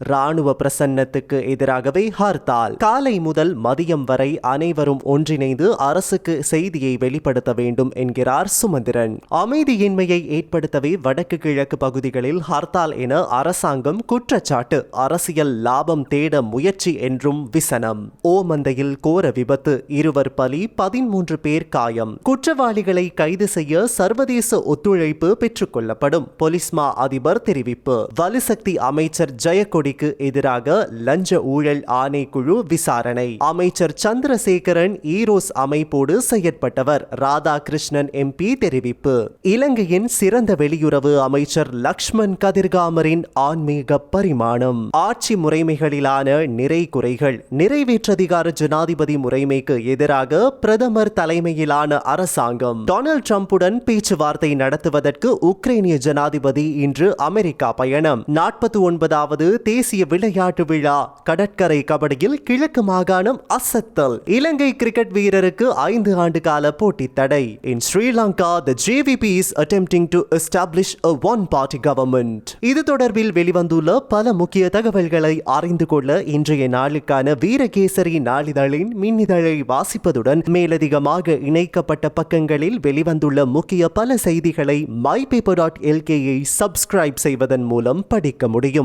ராணுவ பிரசன்னத்துக்கு எதிராகவே ஹர்த்தால். காலை முதல் மதியம் வரை அனைவரும் ஒன்றிணைந்து அரசுக்கு செய்தியை வெளிப்படுத்த வேண்டும் என்கிறார் சுமந்திரன். அமைதியின்மையை ஏற்படுத்தவே வடக்கு கிழக்கு பகுதிகளில் ஹர்த்தால் என அரசாங்கம் குற்றச்சாட்டு அரசியல் லாபம் தேட முயற்சி என்றும் விசனம். ஓமந்தையில் கோர விபத்து இருவர் பலி பதிமூன்று பேர் காயம். குற்றவாளிகளை கைது செய்ய சர்வதேச ஒத்துழைப்பு பெற்றுக்கொள்ளப்படும் பொலிஸ்மா அதிபர் தெரிவிப்பு. வலுசக்தி அமைச்சர் கோடிக்கு எதிராக லஞ்ச ஊழல் ஆணைக்குழு விசாரணை. அமைச்சர் சந்திரசேகரன் ஈரோஸ் அமைப்போடு செயற்பட்டவர் ராதாகிருஷ்ணன் எம்பி தெரிவிப்பு. இலங்கையின் சிறந்த வெளியுறவு அமைச்சர் லக்ஷ்மண் கதிர்காமரின் ஆன்மீக பரிமாணம். ஆட்சி முறைமைகளிலான நிறை குறைகள் நிறைவேற்றதிகார ஜனாதிபதி முறைமைக்கு எதிராக பிரதமர் தலைமையிலான அரசாங்கம். டொனால்ட் ட்ரம்புடன் பேச்சுவார்த்தை நடத்துவதற்கு உக்ரைனிய ஜனாதிபதி இன்று அமெரிக்கா பயணம். நாற்பத்தி ஒன்பதாவது தேசிய விளையாட்டு விழா கடற்கரை கபடியில் கிழக்கு மாகாணம் அசத்தல். இலங்கை கிரிக்கெட் வீரருக்கு ஐந்து ஆண்டு கால போட்டி தடை. In Sri Lanka the JVP is attempting to establish a one party government இது தொடர்பில் வெளிவந்துள்ள பல முக்கிய தகவல்களை அறிந்து கொள்ள இன்றைய நாளுக்கான வீரகேசரி நாளிதழின் மின்னிதழை வாசிப்பதுடன் மேலதிகமாக இணைக்கப்பட்ட பக்கங்களில் வெளிவந்துள்ள முக்கிய பல செய்திகளை மை பேப்பர் டாட் எல்கேயை சப்ஸ்கிரைப் செய்வதன் மூலம் படிக்க முடியும்.